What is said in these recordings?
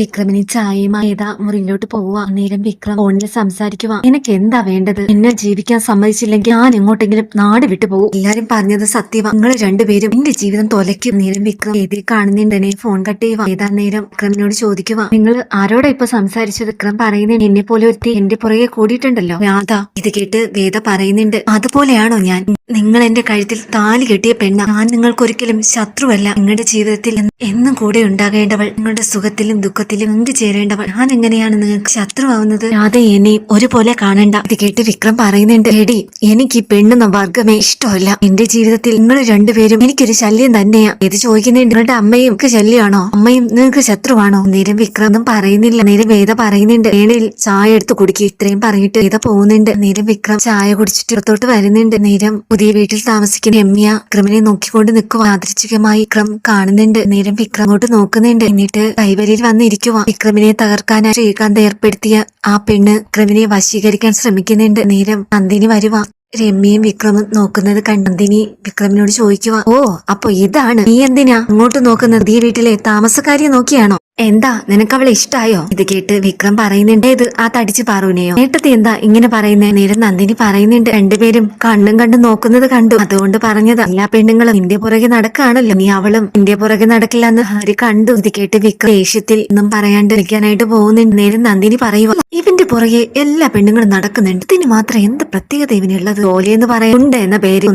വിക്രമിന് ചായയുമായത മുറിയിലോട്ട് പോവുക. അന്നേരം വിക്രം ഫോണിൽ സംസാരിക്കുക എനിക്ക് എന്താ വേണ്ടത്? എന്നെ ജീവിക്കാൻ സമ്മതിച്ചില്ലെങ്കിൽ ഞാൻ എങ്ങോട്ടെങ്കിലും നാട് വിട്ടു പോകും. എല്ലാരും പറഞ്ഞത് സത്യവ. നിങ്ങൾ രണ്ടുപേരും എന്റെ ജീവിതം തൊലയ്ക്കും. നേരം വിക്രം ഏതിൽ കാണുന്നുണ്ടെന്നെ ഫോൺ കട്ട് ചെയ്യുക ഏതാ നേരം വിക്രമിനോട് ചോദിക്കുക നിങ്ങൾ ആരോടാ ഇപ്പൊ സംസാരിച്ചത്? വിക്രം പറയുന്നത് എന്നെ പോലെ ഒരുത്തി എന്റെ പുറകെ കൂടിയിട്ടുണ്ടല്ലോ. രാധ ഇത് കേട്ട് വേദ പറയുന്നുണ്ട്. അതുപോലെയാണോ ഞാൻ? നിങ്ങൾ എന്റെ കഴുത്തിൽ താലി കെട്ടിയ പെണ്ണ. ഞാൻ നിങ്ങൾക്കൊരിക്കലും ശത്രുവല്ല. നിങ്ങളുടെ ജീവിതത്തിൽ എന്നും കൂടെ ഉണ്ടാകേണ്ടവൾ നിങ്ങളുടെ സുഖത്തിലും ദുഃഖത്തിലും എന്ത് ചേരേണ്ടവൾ ഞാൻ എങ്ങനെയാണ് നിങ്ങൾക്ക് ശത്രുവാവുന്നത്? രാധ എന്നെയും ഒരുപോലെ കാണണ്ട. ഇത് കേട്ട് വിക്രം പറയുന്നുണ്ട് എടി എനിക്ക് ഈ പെണ്ണെന്ന വർഗമേ ഇഷ്ടമല്ല. എന്റെ ജീവിതത്തിൽ നിങ്ങൾ രണ്ടുപേരും എനിക്കൊരു ശല്യം തന്നെയാ. ഇത് ചോദിക്കുന്നുണ്ട് നിങ്ങളുടെ അമ്മയും ഒക്കെ ശല്യമാണോ? അമ്മയും നിങ്ങൾക്ക് ശത്രുവാണോ? നേരം വിക്രം ഒന്നും പറയുന്നില്ല. നേരം വേദ പറയുന്നുണ്ട് വേണിൽ ചായ എടുത്ത് കുടിക്കുക ഇത്രയും പറഞ്ഞിട്ട് വേദ പോകുന്നുണ്ട്. നേരം വിക്രം ചായ കുടിച്ചിട്ട് പുറത്തോട്ട് വരുന്നുണ്ട്. നേരം പുതിയ വീട്ടിൽ താമസിക്കുന്ന രമ്യ വിക്രമിനെ നോക്കിക്കൊണ്ട് നിൽക്കുക ആദർശികമായി വിക്രം കാണുന്നുണ്ട്. നേരം വിക്രം അങ്ങോട്ട് നോക്കുന്നുണ്ട്. എന്നിട്ട് കൈവരിയിൽ വന്നിരിക്കുക വിക്രമിനെ തകർക്കാനായി ശ്രീകാന്ത് ഏർപ്പെടുത്തിയ ആ പെണ്ണ് വിക്രമിനെ വശീകരിക്കാൻ ശ്രമിക്കുന്നുണ്ട്. നേരം നന്ദിനി വരുവാ. രമ്യയും വിക്രമും നോക്കുന്നത് കണ്ട് നന്ദിനി വിക്രമിനോട് ചോദിക്കുക ഓ അപ്പൊ ഇതാണ്? നീ എന്തിനാ അങ്ങോട്ട് നോക്കുന്നത്? ഈ വീട്ടിലെ താമസക്കാരിയെ നോക്കിയാണോ? എന്താ നിനക്ക് അവളെ ഇഷ്ടായോ? ഇത് കേട്ട് വിക്രം പറയുന്നുണ്ടേ. ഇത് ആ തടിച്ചു പാറുവിനെയോ നേട്ടത്തി എന്താ ഇങ്ങനെ പറയുന്നേ? നേരം നന്ദിനി പറയുന്നുണ്ട്. രണ്ടുപേരും കണ്ണും കണ്ടും നോക്കുന്നത് കണ്ടു. അതുകൊണ്ട് പറഞ്ഞത് എല്ലാ പെണ്ണുങ്ങളും ഇന്ത്യ പുറകെ നടക്കാണല്ലോ നീ അവളും ഇന്ത്യ പുറകെ നടക്കില്ല എന്ന് ഹരി കണ്ടു? ഇത് കേട്ട് വിക്രം ദേഷ്യത്തിൽ ഒന്നും പറയാണ്ട് ഇരിക്കാനായിട്ട് പോകുന്നുണ്ട്. നേരം നന്ദിനി പറയുക ഇവന്റെ പുറകെ എല്ലാ പെണ്ണുങ്ങളും നടക്കുന്നുണ്ട്. ഇതിന് മാത്രം എന്ത് പ്രത്യേകത ഇവനുള്ളത്? ജോലി എന്ന് പറയുന്നുണ്ട് എന്ന പേര്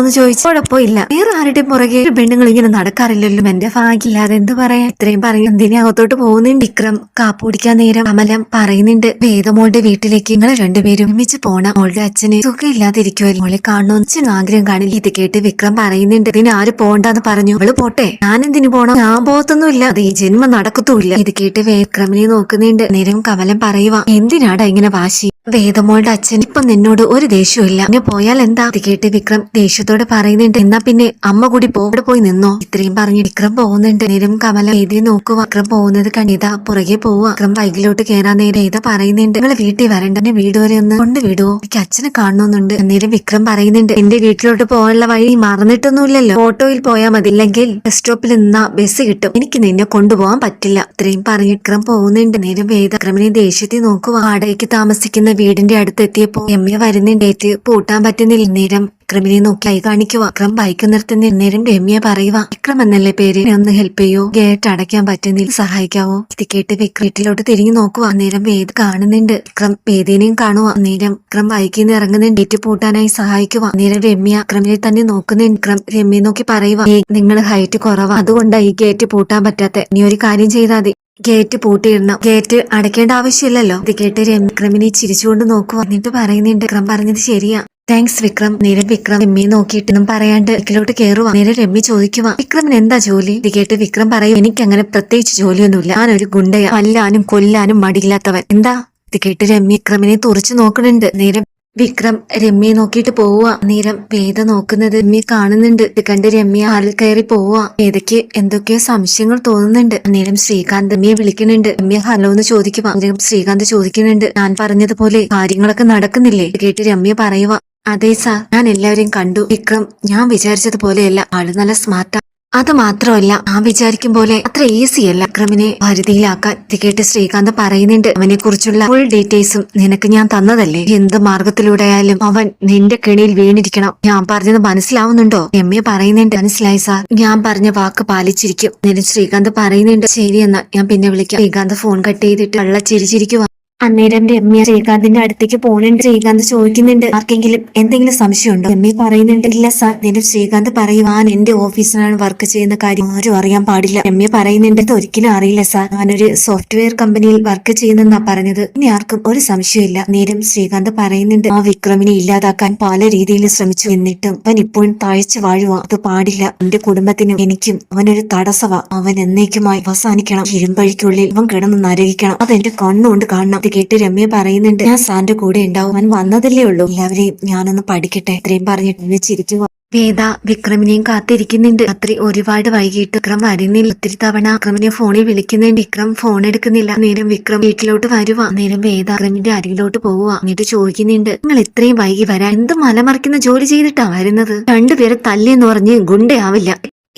എന്ന് ചോദിച്ചു. കുഴപ്പമില്ല. വേറെ ആരുടെയും പുറകെ പെണ്ണുങ്ങൾ ഇങ്ങനെ നടക്കാറില്ലല്ലോ. എന്റെ ഭാഗ്യമില്ലാതെ എന്ത് പറയാ ഇത്രയും പറയും എന്തിനെ അകത്തോട്ട് പോകുന്നുണ്ട് വിക്രം കാപ്പുടിക്കാൻ നേരം അമലം പറയുന്നുണ്ട് വേദമോളുടെ വീട്ടിലേക്ക് നിങ്ങൾ രണ്ടുപേരും ഒരുമിച്ച് പോണം. മോളുടെ അച്ഛന് സുഖമില്ലാതിരിക്കുമല്ലോ മോളെ കാണണമെന്ന് ആഗ്രഹം കാണില്ല ഇത് കേട്ട് വിക്രം പറയുന്നുണ്ട് ഇതിന് ആര് പോണ്ടെന്ന് പറഞ്ഞു. അവൾ പോട്ടെ. ഞാൻ എന്തിനു പോണം? ഞാൻ പോകത്തൊന്നുമില്ല. അത് ഈ ജന്മം നടക്കത്തുമില്ല. ഇത് കേട്ട് വിക്രമിനെ നോക്കുന്നുണ്ട്. നേരം കമലം പറയുക എന്തിനാടാ ഇങ്ങനെ വാശി? വേദമോളുടെ അച്ഛൻ ഇപ്പൊ നിന്നോട് ഒരു ദേഷ്യമില്ല പിന്നെ പോയാൽ എന്താ? ഇത് കേട്ട് വിക്രം ദേഷ്യത്തോടെ പറയുന്നുണ്ട്. എന്നാ പിന്നെ അമ്മ കൂടി പോ അവിടെ പോയി നിന്നോ? ഇത്രയും പറഞ്ഞു വിക്രം പോകുന്നുണ്ട്. നേരം കമല വേദിയെ നോക്കുക വിക്രം പോകുന്നത് കണിത പുറകെ പോവുക വിക്രം വൈകിലോട്ട് കയറാൻ നേരം ഏതാ പറയുന്നുണ്ട്. നിങ്ങളെ വീട്ടിൽ വരണ്ട. എന്നെ വീട് വരെ ഒന്ന് കൊണ്ട് വിടുവോ? എനിക്ക് അച്ഛനെ കാണണമെന്നുണ്ട്. അന്നേരം വിക്രം പറയുന്നുണ്ട്. എന്റെ വീട്ടിലോട്ട് പോകാനുള്ള വഴി മറന്നിട്ടൊന്നുമില്ലല്ലോ. ഓട്ടോയിൽ പോയാൽ മതി. ഇല്ലെങ്കിൽ ബസ് സ്റ്റോപ്പിൽ നിന്നാ ബസ് കിട്ടും. എനിക്ക് നിന്നെ കൊണ്ടുപോകാൻ പറ്റില്ല. ഇത്രയും പറഞ്ഞു വിക്രം പോകുന്നുണ്ട്. നേരം വേദ വിക്രമിനെ ദേഷ്യത്തിൽ നോക്കുക വാടകയ്ക്ക് താമസിക്കുന്ന വീടിന്റെ അടുത്തെത്തിയപ്പോ രമ്യ വരുന്നുണ്ടേറ്റ് പൂട്ടാൻ പറ്റുന്നില്ല. നേരം വിക്രമിനെ നോക്കി കൈ കാണിക്കുക. വിക്രം ബൈക്ക് നിർത്തുന്ന നേരം രമ്യ പറയുക വിക്രം എന്നല്ലേ പേര്? ഒന്ന് ഹെൽപ്പ് ചെയ്യോ? ഗേറ്റ് അടയ്ക്കാൻ പറ്റുന്നില്ല. സഹായിക്കാവോ? ഇത് കേട്ട് വിക്രം തിരിഞ്ഞു നോക്കുക. നേരം വേദ കാണുന്നുണ്ട്. വിക്രം വേദിനെയും കാണുക. നേരം വിക്രം ബൈക്കിൽ നിന്ന് ഇറങ്ങുന്നുണ്ട് ഗേറ്റ് പൂട്ടാനായി സഹായിക്കുക. നേരം രമ്യ വിക്രമിനെ തന്നെ നോക്കുന്നുണ്ട്. വിക്രം രമ്യ നോക്കി പറയുക നിങ്ങൾ ഹൈറ്റ് കുറവാ. അതുകൊണ്ടാണ് ഈ ഗേറ്റ് പൂട്ടാൻ പറ്റാത്ത. ഇനി ഒരു കാര്യം ചെയ്താൽ ഗേറ്റ് പൂട്ടിയിടണം ഗേറ്റ് അടയ്ക്കേണ്ട ആവശ്യമില്ലല്ലോ. ഇത് കേട്ട് വിക്രമിനെ ചിരിച്ചുകൊണ്ട് നോക്കുക എന്നിട്ട് പറയുന്നുണ്ട് വിക്രം പറഞ്ഞത് ശരിയാ. താങ്ക്സ് വിക്രം. നേരെ വിക്രം രമ്യയെ നോക്കിയിട്ടൊന്നും പറയാണ്ട് ഇക്കിലോട്ട് കയറുക നേരെ രമ്മി ചോദിക്കുക വിക്രമിന് എന്താ ജോലി? ഇത് കേട്ട് വിക്രം പറയും എനിക്ക് അങ്ങനെ പ്രത്യേകിച്ച് ജോലിയൊന്നുമില്ല. ഞാനൊരു ഗുണ്ടയ. കൊല്ലാനും കൊല്ലാനും മടിയില്ലാത്തവൻ. എന്താ? ഇത് കേട്ട് രമ്യ വിക്രമിനെ തുറച്ചു നോക്കണുണ്ട് നേരം വിക്രം രമ്യയെ നോക്കിയിട്ട് പോവുക നേരം വേദ നോക്കുന്നത് രമ്യ കാണുന്നുണ്ട്. ഇത് കണ്ട് രമ്യ ആറിൽ കയറി പോവുക വേദയ്ക്ക് എന്തൊക്കെയോ സംശയങ്ങൾ തോന്നുന്നുണ്ട്. നേരം ശ്രീകാന്ത് രമ്യയെ വിളിക്കുന്നുണ്ട്. രമ്യ ഹലോ എന്ന് ചോദിക്കുക നേരം ശ്രീകാന്ത് ചോദിക്കുന്നുണ്ട്. ഞാൻ പറഞ്ഞതുപോലെ കാര്യങ്ങളൊക്കെ നടക്കുന്നില്ലേ? കേട്ട് രമ്യ പറയുക അതേ സാർ ഞാൻ എല്ലാവരെയും കണ്ടു. വിക്രം ഞാൻ വിചാരിച്ചതുപോലെയല്ല. ആൾ നല്ല സ്മാർട്ടാ അത് മാത്രമല്ല ആ വിചാരിക്കും പോലെ അത്ര ഈസി അല്ല. വിക്രമിനെ പരിധിയിലാക്കാൻ ഇത് കേട്ട് ശ്രീകാന്ത് പറയുന്നുണ്ട്. അവനെ കുറിച്ചുള്ള ഫുൾ ഡീറ്റെയിൽസും നിനക്ക് ഞാൻ തന്നതല്ലേ? എന്ത് മാർഗത്തിലൂടെയായാലും അവൻ നിന്റെ കെണിയിൽ വീണിരിക്കണം. ഞാൻ പറഞ്ഞത് മനസ്സിലാവുന്നുണ്ടോ? എമ്മയെ പറയുന്നുണ്ട്. മനസ്സിലായി സാർ. ഞാൻ പറഞ്ഞ വാക്ക് പാലിച്ചിരിക്കും. എന്നിട്ട് ശ്രീകാന്ത് പറയുന്നുണ്ട്. ശരി എന്നാ ഞാൻ പിന്നെ വിളിക്കാം. ശ്രീകാന്ത് ഫോൺ കട്ട് ചെയ്തിട്ട് വെള്ള ചിരിച്ചിരിക്കുക അന്നേരം രമ്യ ശ്രീകാന്തിന്റെ അടുത്തേക്ക് പോണുണ്ട്. ശ്രീകാന്ത് ചോദിക്കുന്നുണ്ട് ആർക്കെങ്കിലും എന്തെങ്കിലും സംശയമുണ്ടോ? രമ്യ പറയുന്നുണ്ട് ഇല്ല സാർ നിന്റെ ശ്രീകാന്ത് പറയും ഞാൻ എന്റെ ഓഫീസിലാണ് വർക്ക് ചെയ്യുന്ന കാര്യം ആരും അറിയാൻ പാടില്ല. രമ്യ പറയുന്നുണ്ട് "ഇത് ഒരിക്കലും അറിയില്ല സാർ. ഞാനൊരു സോഫ്റ്റ്വെയർ കമ്പനിയിൽ വർക്ക് ചെയ്യുന്നെന്നാ പറഞ്ഞത്. ഇനി ആർക്കും ഒരു സംശയമില്ല നേരം ശ്രീകാന്ത് പറയുന്നുണ്ട് ആ വിക്രമിനെ ഇല്ലാതാക്കാൻ പല രീതിയിൽ ശ്രമിച്ചു. എന്നിട്ടും അവൻ ഇപ്പോഴും താഴ്ച വാഴുവാ. അത് പാടില്ല. എന്റെ കുടുംബത്തിനും എനിക്കും അവനൊരു തടസ്സവാ. അവൻ എന്നേക്കുമായി അവസാനിക്കണം. ഇരുമ്പഴിക്കുള്ളിൽ അവൻ കിടന്ന് നരകിക്കണം. അതെന്റെ കണ്ണുകൊണ്ട് കാണണം. കേട്ട് രമ്യ പറയുന്നുണ്ട് ഞാൻ സാറിന്റെ കൂടെ ഉണ്ടാവും. അവൻ വന്നതല്ലേ ഉള്ളൂ. എല്ലാവരെയും ഞാനൊന്ന് പഠിക്കട്ടെ. ഇത്രയും പറഞ്ഞിട്ട് എന്നെ ചിരിക്കുക വേദ വിക്രമിനെയും കാത്തിരിക്കുന്നുണ്ട്. രാത്രി ഒരുപാട് വൈകിട്ട് വിക്രം വരുന്നില്ല. ഒത്തിരി തവണ വിക്രമിനെ ഫോണിൽ വിളിക്കുന്നുണ്ട്. വിക്രം ഫോൺ എടുക്കുന്നില്ല. നേരം വിക്രം വീട്ടിലോട്ട് വരുക നേരം വേദ വിക്രമിന്റെ അരികിലോട്ട് പോവുക എന്നിട്ട് ചോദിക്കുന്നുണ്ട് നിങ്ങൾ ഇത്രയും വൈകി വരാൻ എന്ത് മലമറിക്കുന്ന ജോലി ചെയ്തിട്ടാ വരുന്നത്? രണ്ടുപേരെ തല്ലിയെന്ന് പറഞ്ഞ് ഗുണ്ടയാവില്ല.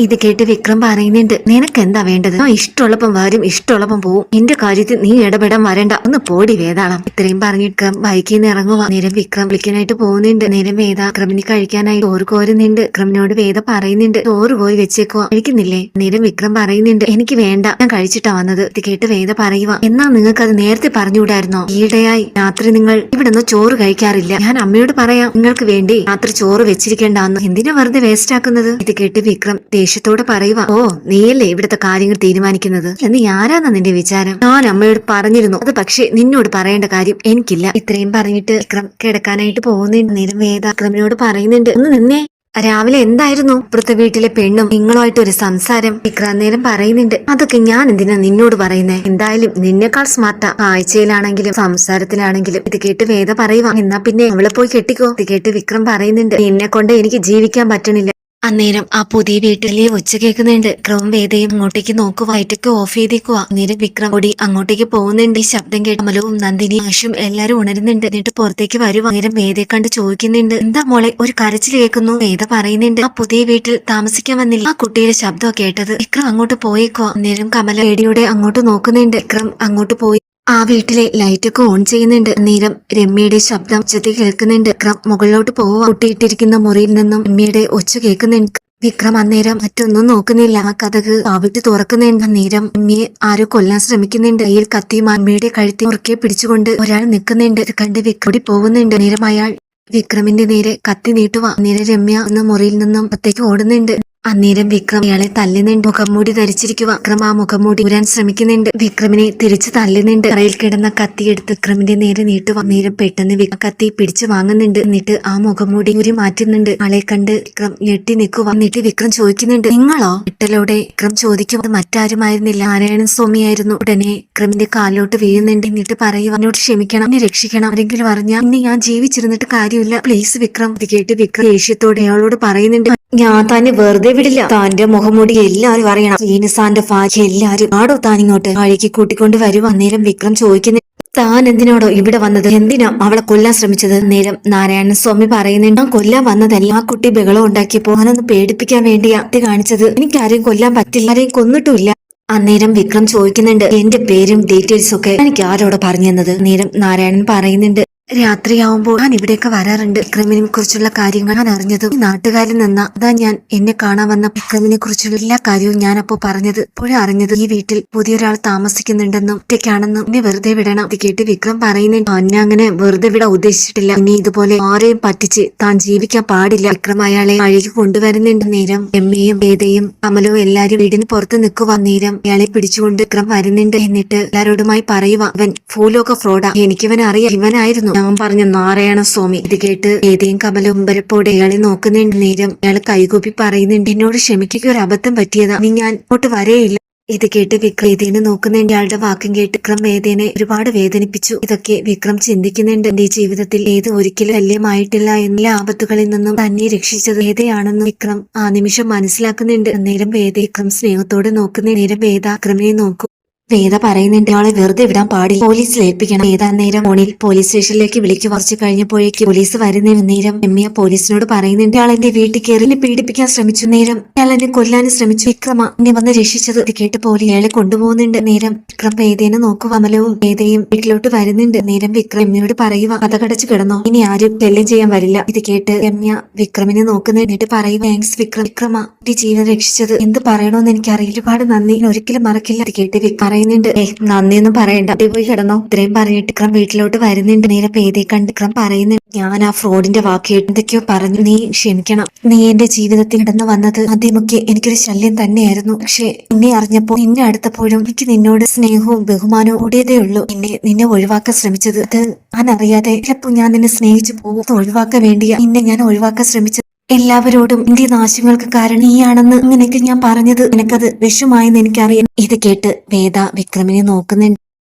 ഇത് കേട്ട് വിക്രം പറയുന്നുണ്ട് നിനക്ക് എന്താ വേണ്ടത്? ഞാൻ ഇഷ്ടമുള്ളപ്പം വരും ഇഷ്ടമുള്ളപ്പം പോവും. എന്റെ കാര്യത്തിൽ നീ ഇടപെടാൻ വരണ്ട. ഒന്ന് പോടി വേദാളം ഇത്രയും പറഞ്ഞിട്ട് ബൈക്കിൽ നിന്ന് ഇറങ്ങുക നേരം വിക്രം വിളിക്കാനായിട്ട് പോകുന്നുണ്ട്. നേരം വേദ വിക്രമിന് കഴിക്കാനായി ചോറ് കോരുന്നുണ്ട്. വിക്രമിനോട് വേദ പറയുന്നുണ്ട് ചോറ് കോരി വെച്ചേക്കോ കഴിക്കുന്നില്ലേ? നേരം വിക്രം പറയുന്നുണ്ട് എനിക്ക് വേണ്ട. ഞാൻ കഴിച്ചിട്ടാ വന്നത്. ഇത് കേട്ട് വേദ പറയുക എന്നാ നിങ്ങൾക്ക് അത് നേരത്തെ പറഞ്ഞുകൂടായിരുന്നോ? ഈയിടെയായി രാത്രി നിങ്ങൾ ഇവിടെ നിന്ന് ചോറ് കഴിക്കാറില്ല. ഞാൻ അമ്മയോട് പറയാം നിങ്ങൾക്ക് വേണ്ടി രാത്രി ചോറ് വെച്ചിരിക്കേണ്ടെന്ന്. എന്തിനാ വെറുതെ വേസ്റ്റ് ആക്കുന്നത്? ഇത് കേട്ട് വിക്രം ദേഷ്യത്തോടെ പറയുക ഓ നീയല്ലേ ഇവിടുത്തെ കാര്യങ്ങൾ തീരുമാനിക്കുന്നത്? എന്ന് ആരാന്നാ നിന്റെ വിചാരം. ഞാൻ അമ്മയോട് പറഞ്ഞിരുന്നു. അത് പക്ഷേ നിന്നോട് പറയേണ്ട കാര്യം എനിക്കില്ല. ഇത്രയും പറഞ്ഞിട്ട് വിക്രം കിടക്കാനായിട്ട് പോകുന്നുണ്ട് നേരം വേദ വിക്രമിനോട് പറയുന്നുണ്ട്. ഒന്ന് നിന്നേ. രാവിലെ എന്തായിരുന്നു? ഇപ്പുറത്തെ വീട്ടിലെ പെണ്ണും നിങ്ങളുമായിട്ട് ഒരു സംസാരം. വിക്രം നേരം പറയുന്നുണ്ട്. അതൊക്കെ ഞാൻ എന്തിനാ നിന്നോട് പറയുന്നേ? എന്തായാലും നിന്നെക്കാൾ സ്മാർട്ടാ ആഴ്ചയിലാണെങ്കിലും സംസാരത്തിലാണെങ്കിലും. ഇത് കേട്ട് വേദ പറയുക എന്നാ പിന്നെ അവളെ പോയി കെട്ടിക്കോ. ഇത് കേട്ട് വിക്രം പറയുന്നുണ്ട്. നിന്നെ കൊണ്ട് എനിക്ക് ജീവിക്കാൻ പറ്റണില്ല. അന്നേരം ആ പുതിയ വീട്ടിലെ ഒച്ച കേൾക്കുന്നുണ്ട്. ക്രമം വേദയും അങ്ങോട്ടേക്ക് നോക്കുക വയറ്റൊക്കെ ഓഫ് ചെയ്തേക്കുക അന്നേരം വിക്രം ഓടി അങ്ങോട്ടേക്ക് പോകുന്നുണ്ട്. ഈ ശബ്ദം കേട്ട് അമലവും നന്ദിനി ആശും എല്ലാരും ഉണരുന്നുണ്ട്. എന്നിട്ട് പുറത്തേക്ക് വരുവാ. അന്നേരം വേദയെ കണ്ട് ചോദിക്കുന്നുണ്ട് എന്താ മോളെ ഒരു കരച്ചിൽ കേൾക്കുന്നു? വേദ പറയുന്നുണ്ട് ആ പുതിയ വീട്ടിൽ താമസിക്കാൻ വന്നില്ല. ആ കുട്ടിയുടെ ശബ്ദം കേട്ടത്. വിക്രം അങ്ങോട്ട് പോയേക്കുവാ. അന്നേരം കമല വേടിയോടെ അങ്ങോട്ട് നോക്കുന്നുണ്ട്. വിക്രം അങ്ങോട്ട് പോയി ആ വീട്ടിലെ ലൈറ്റൊക്കെ ഓൺ ചെയ്യുന്നുണ്ട്. നേരം രമ്യയുടെ ശബ്ദം ഉച്ചത്തിൽ കേൾക്കുന്നുണ്ട്. വിക്രം മുകളിലോട്ട് പോവുക കുട്ടിയിട്ടിരിക്കുന്ന മുറിയിൽ നിന്നും രമ്യയുടെ ഒച്ച കേൾക്കുന്നുണ്ട്. വിക്രം അന്നേരം മറ്റൊന്നും നോക്കുന്നില്ല. ആ കഥക് ആവിട്ട് തുറക്കുന്നുണ്ട്. നേരം അമ്മയെ ആരോ കൊല്ലാൻ ശ്രമിക്കുന്നുണ്ട്. കയ്യിൽ കത്തിയും അമ്മയുടെ കഴുത്തി മുറുക്കെ പിടിച്ചുകൊണ്ട് ഒരാൾ നിൽക്കുന്നുണ്ട്. കണ്ട് വിക്രോടി പോകുന്നുണ്ട്. നേരം അയാൾ വിക്രമിന്റെ നേരെ കത്തി നീട്ടുക നേരെ രമ്യ എന്ന മുറിയിൽ നിന്നും അത്തേക്ക് ഓടുന്നുണ്ട്. അന്നേരം വിക്രം ഇയാളെ തല്ലുന്നുണ്ട്. മുഖംമൂടി ധരിച്ചിരിക്കുക. വിക്രം ആ മുഖംമൂടി ഊരാൻ ശ്രമിക്കുന്നുണ്ട്. വിക്രമിനെ തിരിച്ചു തല്ലുന്നുണ്ട്. കറയിൽ കിടന്ന കത്തി എടുത്ത് വിക്രമിന്റെ നേരെ നീട്ട്. നേരം പെട്ടെന്ന് കത്തി പിടിച്ചു വാങ്ങുന്നുണ്ട്. എന്നിട്ട് ആ മുഖംമൂടി ഊരി മാറ്റുന്നുണ്ട്. ആളെ കണ്ട് വിക്രം ഞെട്ടി നിൽക്കുക. എന്നിട്ട് വിക്രം ചോദിക്കുന്നുണ്ട് നിങ്ങളോ? ഇട്ടലോടെ വിക്രം അത് മറ്റാരുമായിരുന്നില്ല. നാരായണൻ സ്വാമിയായിരുന്നു ഉടനെ വിക്രമിന്റെ കാലിലോട്ട് വീഴുന്നുണ്ട്. എന്നിട്ട് പറയുക എന്നോട് ക്ഷമിക്കണം. എന്നെ രക്ഷിക്കണം. ആരെങ്കിലും അറിഞ്ഞാൽ ഇനി ഞാൻ ജീവിച്ചിരുന്നിട്ട് കാര്യമില്ല. പ്ലീസ് വിക്രം. ഇത് കേട്ട് വിക്രം ദേഷ്യത്തോടെ അയാളോട് പറയുന്നുണ്ട് ഞാൻ തന്നെ വെറുതെ വിടില്ല. താന്റെ മുഖംമൂടി എല്ലാരും അറിയണം. ശ്രീനിസാന്റെ ഭാര്യ എല്ലാരും ആടോ താൻ ഇങ്ങോട്ട് വഴിക്ക് കൂട്ടിക്കൊണ്ട് വരും അന്നേരം വിക്രം ചോദിക്കുന്നു താൻ എന്തിനാടോ ഇവിടെ വന്നത്? എന്തിനാ അവളെ കൊല്ലാൻ ശ്രമിച്ചത്? നേരം നാരായണൻ സ്വാമി പറയുന്നുണ്ട് ഞാൻ കൊല്ലാൻ വന്നതല്ല. ആ കുട്ടി ബഹളം ഉണ്ടാക്കിയപ്പോ അവനൊന്ന് പേടിപ്പിക്കാൻ വേണ്ടിയാ ഇത് കാണിച്ചത്. എനിക്കാരെയും കൊല്ലാൻ പറ്റില്ല. ആരെയും കൊന്നിട്ടുമില്ല. അന്നേരം വിക്രം ചോദിക്കുന്നുണ്ട് എന്റെ പേരും ഡീറ്റെയിൽസും ഒക്കെ എനിക്ക് ആരോട് പറഞ്ഞു തന്നത് നേരം നാരായണൻ പറയുന്നുണ്ട് രാത്രിയാവുമ്പോൾ ഞാൻ ഇവിടെയൊക്കെ വരാറുണ്ട്. വിക്രമിനെ കുറിച്ചുള്ള കാര്യങ്ങൾ ഞാൻ അറിഞ്ഞത് നാട്ടുകാരിൽ നിന്ന അതാ ഞാൻ എന്നെ കാണാൻ വന്ന വിക്രമിനെ കുറിച്ചുള്ള എല്ലാ കാര്യവും ഞാൻ അപ്പോ പറഞ്ഞത്. ഇപ്പോഴും അറിഞ്ഞത് ഈ വീട്ടിൽ പുതിയൊരാൾ താമസിക്കുന്നുണ്ടെന്നും ഒറ്റയ്ക്കാണെന്നും എന്നെ വെറുതെ വിടണം. ഇത് കേട്ട് വിക്രം പറയുന്നുണ്ട് എന്നെ അങ്ങനെ വെറുതെ വിടാൻ ഉദ്ദേശിച്ചിട്ടില്ല. ഇനി ഇതുപോലെ ആരെയും പറ്റിച്ച് താൻ ജീവിക്കാൻ പാടില്ല. വിക്രം അയാളെ അഴുകി കൊണ്ടുവരുന്നുണ്ട്. നേരം എമ്മയും വേദയും കമലും എല്ലാരും വീടിന് പുറത്ത് നിൽക്കുക നേരം അയാളെ പിടിച്ചുകൊണ്ട് വിക്രം വരുന്നുണ്ട്. എന്നിട്ട് എല്ലാരോടുമായി പറയുക ഇവൻ ഫൂലൊക്കെ ഫ്രോഡാ. എനിക്കിവൻ അറിയാം. ഇവനായിരുന്നു. ഞാൻ പറഞ്ഞ നാരായണ സ്വാമി ഇത് കേട്ട് ഏതേയും കമല ഉമ്പരപ്പോടെ ഇയാളെ നോക്കുന്നുണ്ട്. നേരം അയാൾ കൈകൂപ്പി പറയുന്നുണ്ട്. എന്നോട് ക്ഷമിക്കുക ഒരു അബദ്ധം പറ്റിയതാ. നീ ഞാൻ ഇങ്ങോട്ട് വരെയില്ല. ഇത് കേട്ട് വിക്രം ഏതേനെ നോക്കുന്നുണ്ട്. അയാളുടെ വാക്കും കേട്ട് വിക്രം വേദേനെ ഒരുപാട് വേദനിപ്പിച്ചു. ഇതൊക്കെ വിക്രം ചിന്തിക്കുന്നുണ്ട്. എന്റെ ജീവിതത്തിൽ ഏത് ഒരിക്കലും ശല്യമായിട്ടില്ല എല്ലാ ആപത്തുകളിൽ നിന്നും തന്നെ രക്ഷിച്ചത് വേദയാണെന്ന് വിക്രം ആ നിമിഷം മനസ്സിലാക്കുന്നുണ്ട്. അന്നേരം വേദ വിക്രം സ്നേഹത്തോടെ നോക്കുന്ന നേരം വേദ വിക്രമിനെ നോക്കും. വേദ പറയുന്നുണ്ട് അവളെ വെറുതെ വിടാൻ പാടില്ല. പോലീസിൽ ഏൽപ്പിക്കണം. വേദ നേരം ഫോണിൽ പോലീസ് സ്റ്റേഷനിലേക്ക് വിളിച്ചു കുറച്ച് കഴിഞ്ഞപ്പോഴേക്ക് പോലീസ് വരുന്നതിന് നേരം എമ്മിയ പോലീസിനോട് പറയുന്നുണ്ട് അയാൾ എന്റെ വീട്ടിൽ കയറി പീഡിപ്പിക്കാൻ ശ്രമിച്ചു. നേരം അയാൾ എന്നെ കൊല്ലാനും ശ്രമിച്ചു. വിക്രമ എന്നെ വന്ന് രക്ഷിച്ചത്. കേട്ട് പോലീസ് അയാളെ കൊണ്ടുപോകുന്നുണ്ട്. നേരം വിക്രം വേദേനെ നോക്കും അമലവും വേദയും വീട്ടിലോട്ട് വരുന്നുണ്ട്. നേരം വിക്രം എമ്മയോട് പറയുക കഥ കടച്ചു കിടന്നോ. ഇനി ആരും ശല്യം ചെയ്യാൻ വരില്ല. ഇത് കേട്ട് രമ്യ വിക്രമിനെ നോക്കുന്ന എന്നിട്ട് പറയുക താങ്ക്സ് വിക്രം. വിക്രമ എന്റെ ജീവൻ രക്ഷിച്ചത്. എന്ത് പറയണോന്ന് എനിക്കറിയില്ല. ഒരുപാട് നന്ദി. ഒരിക്കലും മറക്കില്ല. കേട്ട് വിക്രം പറയുന്നുണ്ട്. ഏ നന്ദിയൊന്നും പറയണ്ട. അതേ പോയി കിടന്നോ. ഇത്രയും പറഞ്ഞിട്ട് ക്രം വീട്ടിലോട്ട് വരുന്നുണ്ട്. നേരെ പേതി കണ്ട് ക്രം പറയുന്നുണ്ട്. ഞാൻ ആ ഫ്രോഡിന്റെ വാക്ക് എന്തൊക്കെയോ പറഞ്ഞു. നീ ക്ഷമിക്കണം. നീ എന്റെ ജീവിതത്തിൽ ഇടന്ന് വന്നത് ആദ്യമൊക്കെ എനിക്കൊരു ശല്യം തന്നെയായിരുന്നു. പക്ഷെ നിന്നെ അറിഞ്ഞപ്പോ നിന്നെ അടുത്തപ്പോഴും എനിക്ക് നിന്നോട് സ്നേഹവും ബഹുമാനവും കൂടിയതേ ഉള്ളൂ. എന്നെ നിന്നെ ഒഴിവാക്കാൻ ശ്രമിച്ചത്. അത് ഞാൻ അറിയാതെ ചിലപ്പോ ഞാൻ നിന്നെ സ്നേഹിച്ചു പോകും. ഒഴിവാക്കാൻ വേണ്ടിയാ നിന്നെ ഞാൻ ഒഴിവാക്കാൻ ശ്രമിച്ചത്. എല്ലാവരോടും എന്റെ നാശങ്ങൾക്ക് കാരണം നീയാണെന്ന് നിനക്ക് ഞാൻ പറഞ്ഞത്. നിനക്കത് വിഷമായെന്ന് എനിക്കറിയാം. ഇത് കേട്ട് വേദ വിക്രമിനെ നോക്കുന്നുണ്ട്.